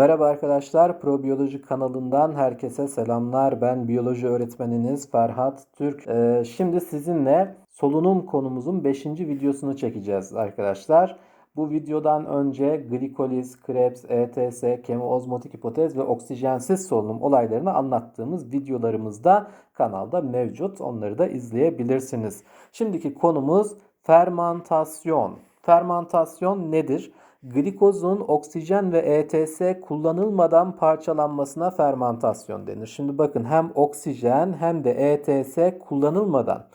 Merhaba arkadaşlar, Probiyoloji kanalından herkese selamlar. Ben biyoloji öğretmeniniz Ferhat Türk. Ee, şimdi sizinle solunum konumuzun 5. videosunu çekeceğiz arkadaşlar. Bu videodan önce glikoliz, Krebs, ETS, kemiozmotik hipotez ve oksijensiz solunum olaylarını anlattığımız videolarımızda kanalda mevcut. Onları da izleyebilirsiniz. Şimdiki konumuz fermantasyon. Fermantasyon nedir? Glikozun oksijen ve ETS kullanılmadan parçalanmasına fermantasyon denir. Şimdi bakın hem oksijen hem de ETS kullanılmadan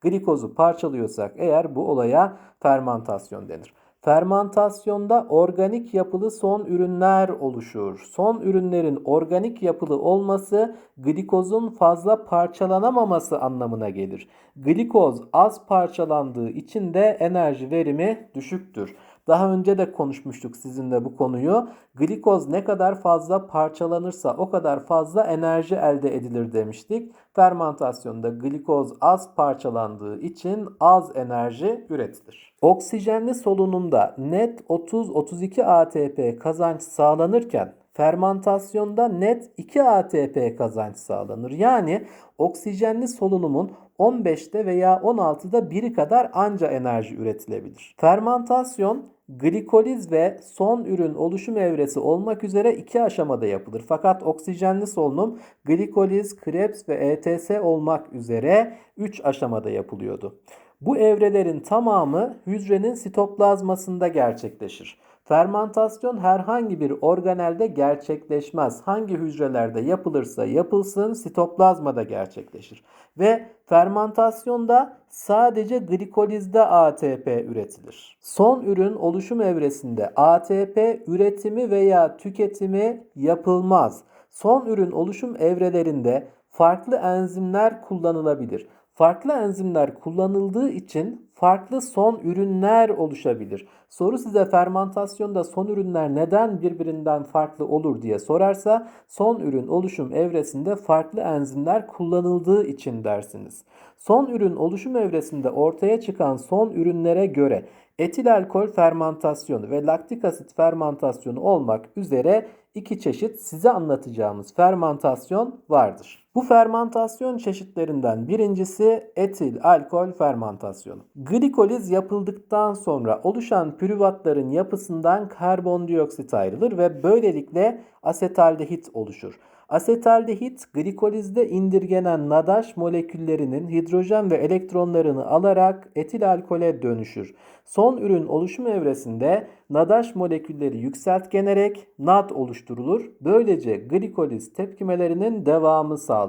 glikozu parçalıyorsak eğer bu olaya fermantasyon denir. Fermantasyonda organik yapılı son ürünler oluşur. Son ürünlerin organik yapılı olması glikozun fazla parçalanamaması anlamına gelir. Glikoz az parçalandığı için de enerji verimi düşüktür. Daha önce de konuşmuştuk sizinle bu konuyu. Glikoz ne kadar fazla parçalanırsa o kadar fazla enerji elde edilir demiştik. Fermentasyonda glikoz az parçalandığı için az enerji üretilir. Oksijenli solunumda net 30-32 ATP kazanç sağlanırken fermentasyonda net 2 ATP kazanç sağlanır. Yani oksijenli solunumun 15'te veya 16'da biri kadar anca enerji üretilebilir. Fermentasyon glikoliz ve son ürün oluşum evresi olmak üzere iki aşamada yapılır. Fakat oksijenli solunum glikoliz, Krebs ve ETS olmak üzere 3 aşamada yapılıyordu. Bu evrelerin tamamı hücrenin sitoplazmasında gerçekleşir. Fermantasyon herhangi bir organelde gerçekleşmez. Hangi hücrelerde yapılırsa yapılsın sitoplazmada gerçekleşir. Ve fermantasyonda sadece glikolizde ATP üretilir. Son ürün oluşum evresinde ATP üretimi veya tüketimi yapılmaz. Son ürün oluşum evrelerinde farklı enzimler kullanılabilir. Farklı enzimler kullanıldığı için farklı son ürünler oluşabilir. Soru size fermentasyonda son ürünler neden birbirinden farklı olur diye sorarsa son ürün oluşum evresinde farklı enzimler kullanıldığı için dersiniz. Son ürün oluşum evresinde ortaya çıkan son ürünlere göre etil alkol fermentasyonu ve laktik asit fermentasyonu olmak üzere iki çeşit size anlatacağımız fermentasyon vardır. Bu fermentasyon çeşitlerinden birincisi etil alkol fermentasyonu. Glikoliz yapıldıktan sonra oluşan pürüvatların yapısından karbondioksit ayrılır ve böylelikle asetaldehit oluşur. Asetaldehit glikolizde indirgenen nadaş moleküllerinin hidrojen ve elektronlarını alarak etil alkole dönüşür. Son ürün oluşum evresinde nadaş molekülleri yükseltgenerek NAD oluşturulur. Böylece glikoliz tepkimelerinin devamı sağlanır.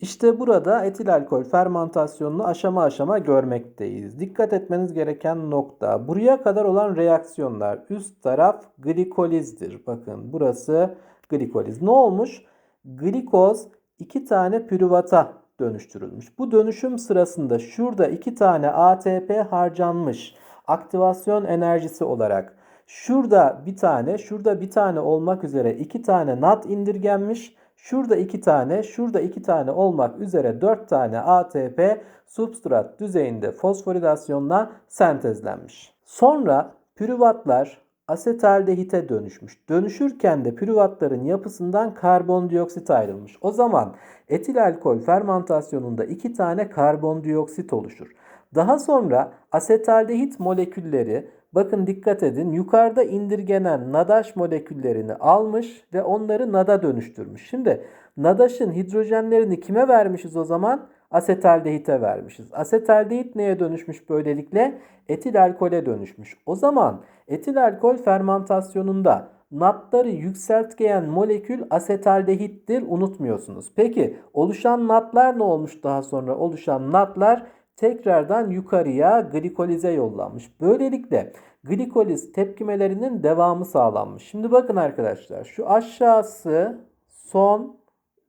İşte burada etil alkol fermentasyonunu aşama aşama görmekteyiz. Dikkat etmeniz gereken nokta buraya kadar olan reaksiyonlar üst taraf glikolizdir. Bakın burası glikoliz. Ne olmuş? glikoz iki tane pürüvata dönüştürülmüş. Bu dönüşüm sırasında şurada iki tane ATP harcanmış aktivasyon enerjisi olarak. Şurada bir tane, şurada bir tane olmak üzere iki tane NAD indirgenmiş. Şurada iki tane, şurada iki tane olmak üzere dört tane ATP substrat düzeyinde fosforilasyonla sentezlenmiş. Sonra pürüvatlar asetaldehite dönüşmüş. Dönüşürken de pürüvatların yapısından karbondioksit ayrılmış. O zaman etil alkol fermentasyonunda iki tane karbondioksit oluşur. Daha sonra asetaldehit molekülleri bakın dikkat edin yukarıda indirgenen nadaş moleküllerini almış ve onları nada dönüştürmüş. Şimdi nadaşın hidrojenlerini kime vermişiz o zaman? Asetaldehite vermişiz. Asetaldehit neye dönüşmüş böylelikle? Etil alkole dönüşmüş. O zaman etil alkol fermentasyonunda natları yükseltgeyen molekül asetaldehittir unutmuyorsunuz. Peki oluşan natlar ne olmuş daha sonra? Oluşan natlar tekrardan yukarıya glikolize yollanmış. Böylelikle glikoliz tepkimelerinin devamı sağlanmış. Şimdi bakın arkadaşlar şu aşağısı son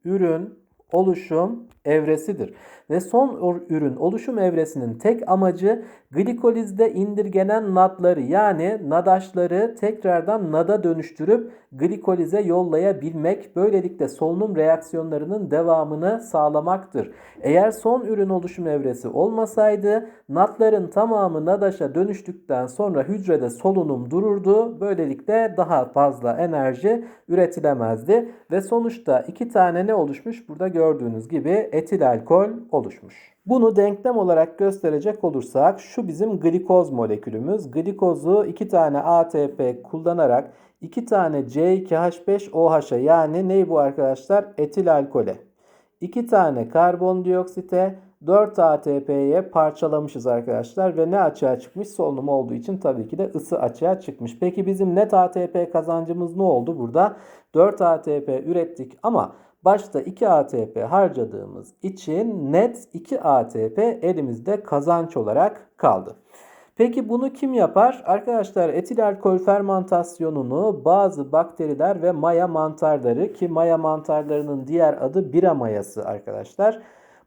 ürün oluşum evresidir. Ve son ürün oluşum evresinin tek amacı glikolizde indirgenen natları yani nadaşları tekrardan nada dönüştürüp glikolize yollayabilmek. Böylelikle solunum reaksiyonlarının devamını sağlamaktır. Eğer son ürün oluşum evresi olmasaydı natların tamamı nadaşa dönüştükten sonra hücrede solunum dururdu. Böylelikle daha fazla enerji üretilemezdi ve sonuçta iki tane ne oluşmuş? Burada gördüğünüz gibi etil alkol oluşmuş. Bunu denklem olarak gösterecek olursak şu bizim glikoz molekülümüz. Glikozu iki tane ATP kullanarak iki tane C2H5OH'a yani ne bu arkadaşlar? Etil alkole. 2 tane karbondioksite 4 ATP'ye parçalamışız arkadaşlar ve ne açığa çıkmış? Solunum olduğu için tabii ki de ısı açığa çıkmış. Peki bizim net ATP kazancımız ne oldu burada? 4 ATP ürettik ama başta 2 ATP harcadığımız için net 2 ATP elimizde kazanç olarak kaldı. Peki bunu kim yapar? Arkadaşlar etil alkol fermentasyonunu bazı bakteriler ve maya mantarları ki maya mantarlarının diğer adı bira mayası arkadaşlar.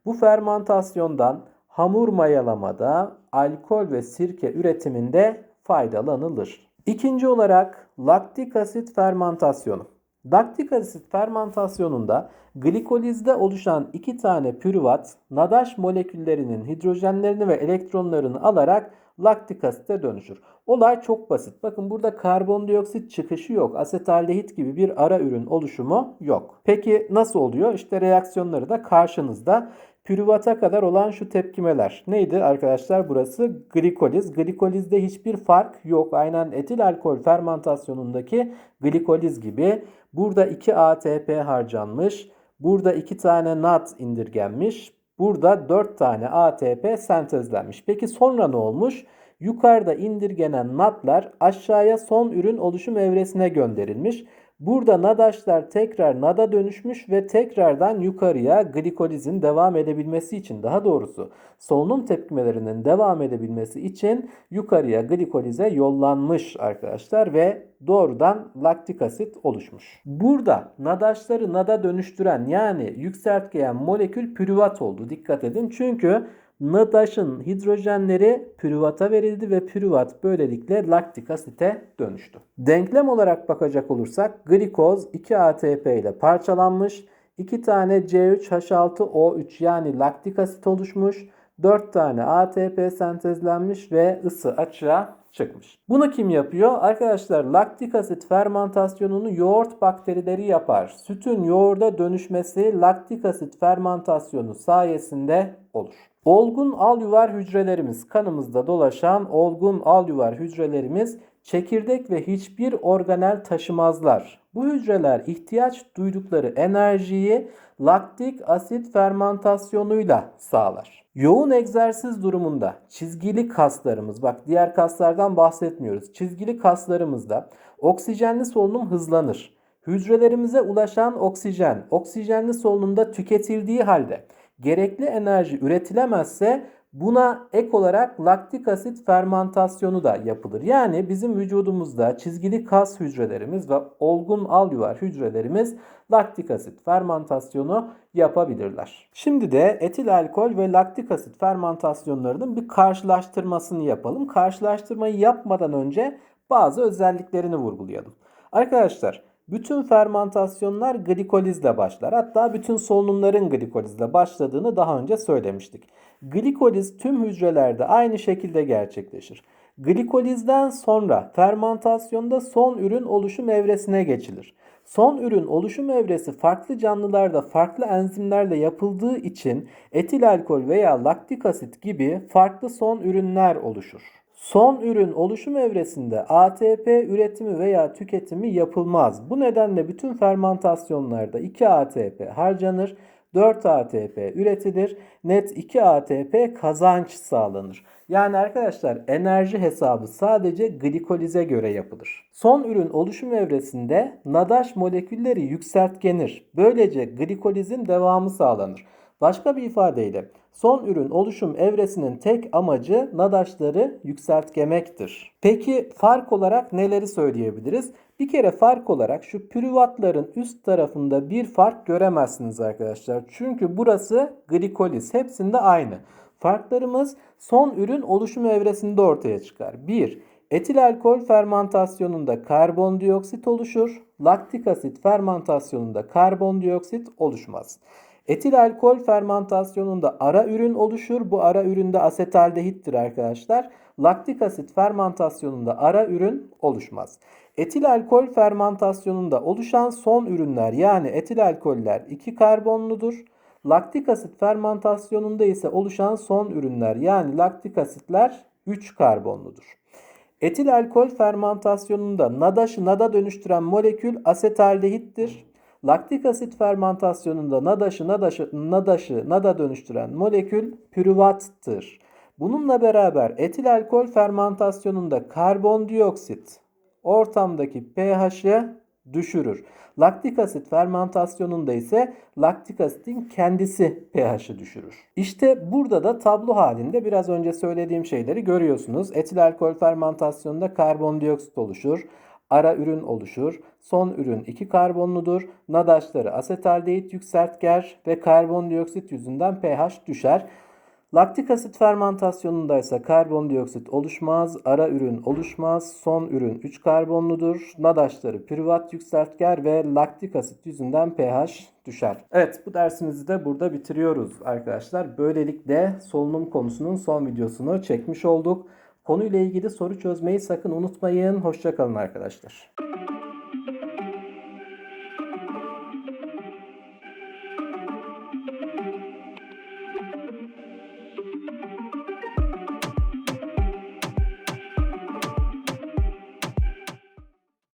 Bu fermentasyondan hamur mayalamada, alkol ve sirke üretiminde faydalanılır. İkinci olarak laktik asit fermentasyonu. Laktik asit fermentasyonunda glikolizde oluşan iki tane pürüvat nadaş moleküllerinin hidrojenlerini ve elektronlarını alarak laktik asite dönüşür. Olay çok basit. Bakın burada karbondioksit çıkışı yok. Asetaldehit gibi bir ara ürün oluşumu yok. Peki nasıl oluyor? İşte reaksiyonları da karşınızda. Pürüvata kadar olan şu tepkimeler. Neydi arkadaşlar? Burası glikoliz. Glikolizde hiçbir fark yok. Aynen etil alkol fermentasyonundaki glikoliz gibi. Burada 2 ATP harcanmış. Burada 2 tane NAT indirgenmiş. Burada 4 tane ATP sentezlenmiş. Peki sonra ne olmuş? Yukarıda indirgenen NAT'lar aşağıya son ürün oluşum evresine gönderilmiş. Burada nadaşlar tekrar nada dönüşmüş ve tekrardan yukarıya glikolizin devam edebilmesi için daha doğrusu solunum tepkimelerinin devam edebilmesi için yukarıya glikolize yollanmış arkadaşlar ve doğrudan laktik asit oluşmuş. Burada nadaşları nada dönüştüren yani yükseltgeyen molekül pürüvat oldu. Dikkat edin çünkü Nadaş'ın hidrojenleri pürüvata verildi ve pürüvat böylelikle laktik asite dönüştü. Denklem olarak bakacak olursak glikoz 2 ATP ile parçalanmış. 2 tane C3H6O3 yani laktik asit oluşmuş. 4 tane ATP sentezlenmiş ve ısı açığa çıkmış. Bunu kim yapıyor? Arkadaşlar laktik asit fermentasyonunu yoğurt bakterileri yapar. Sütün yoğurda dönüşmesi laktik asit fermentasyonu sayesinde olur. Olgun alyuvar hücrelerimiz kanımızda dolaşan olgun alyuvar hücrelerimiz çekirdek ve hiçbir organel taşımazlar. Bu hücreler ihtiyaç duydukları enerjiyi laktik asit fermentasyonuyla sağlar. Yoğun egzersiz durumunda çizgili kaslarımız bak diğer kaslardan bahsetmiyoruz. Çizgili kaslarımızda oksijenli solunum hızlanır. Hücrelerimize ulaşan oksijen oksijenli solunumda tüketildiği halde gerekli enerji üretilemezse buna ek olarak laktik asit fermentasyonu da yapılır. Yani bizim vücudumuzda çizgili kas hücrelerimiz ve olgun alyuvar hücrelerimiz laktik asit fermentasyonu yapabilirler. Şimdi de etil alkol ve laktik asit fermentasyonlarının bir karşılaştırmasını yapalım. Karşılaştırmayı yapmadan önce bazı özelliklerini vurgulayalım. Arkadaşlar bütün fermentasyonlar glikolizle başlar. Hatta bütün solunumların glikolizle başladığını daha önce söylemiştik. Glikoliz tüm hücrelerde aynı şekilde gerçekleşir. Glikolizden sonra fermentasyonda son ürün oluşum evresine geçilir. Son ürün oluşum evresi farklı canlılarda farklı enzimlerle yapıldığı için etil alkol veya laktik asit gibi farklı son ürünler oluşur. Son ürün oluşum evresinde ATP üretimi veya tüketimi yapılmaz. Bu nedenle bütün fermentasyonlarda 2 ATP harcanır, 4 ATP üretilir, net 2 ATP kazanç sağlanır. Yani arkadaşlar enerji hesabı sadece glikolize göre yapılır. Son ürün oluşum evresinde nadaş molekülleri yükseltgenir. Böylece glikolizin devamı sağlanır. Başka bir ifadeyle son ürün oluşum evresinin tek amacı nadaşları yükseltgemektir. Peki fark olarak neleri söyleyebiliriz? Bir kere fark olarak şu pürüvatların üst tarafında bir fark göremezsiniz arkadaşlar. Çünkü burası glikoliz. Hepsinde aynı. Farklarımız son ürün oluşum evresinde ortaya çıkar. 1. Etil alkol fermentasyonunda karbondioksit oluşur. Laktik asit fermentasyonunda karbondioksit oluşmaz. Etil alkol fermentasyonunda ara ürün oluşur. Bu ara üründe asetaldehittir arkadaşlar. Laktik asit fermentasyonunda ara ürün oluşmaz. Etil alkol fermentasyonunda oluşan son ürünler yani etil alkoller 2 karbonludur. Laktik asit fermentasyonunda ise oluşan son ürünler yani laktik asitler 3 karbonludur. Etil alkol fermentasyonunda nadaşı nada dönüştüren molekül asetaldehittir. Laktik asit fermentasyonunda nadaşı nadaşı nadaşı nada dönüştüren molekül pürüvattır. Bununla beraber etil alkol fermentasyonunda karbondioksit ortamdaki pH'ı düşürür. Laktik asit fermentasyonunda ise laktik asitin kendisi pH'ı düşürür. İşte burada da tablo halinde biraz önce söylediğim şeyleri görüyorsunuz. Etil alkol fermentasyonunda karbondioksit oluşur. Ara ürün oluşur. Son ürün 2 karbonludur. Nadaşları asetaldehit yükseltger ve karbondioksit yüzünden pH düşer. Laktik asit fermentasyonunda ise karbondioksit oluşmaz, ara ürün oluşmaz, son ürün 3 karbonludur. Nadaşları pürüvat yükseltger ve laktik asit yüzünden pH düşer. Evet bu dersimizi de burada bitiriyoruz arkadaşlar. Böylelikle solunum konusunun son videosunu çekmiş olduk. Konuyla ilgili soru çözmeyi sakın unutmayın. Hoşçakalın arkadaşlar.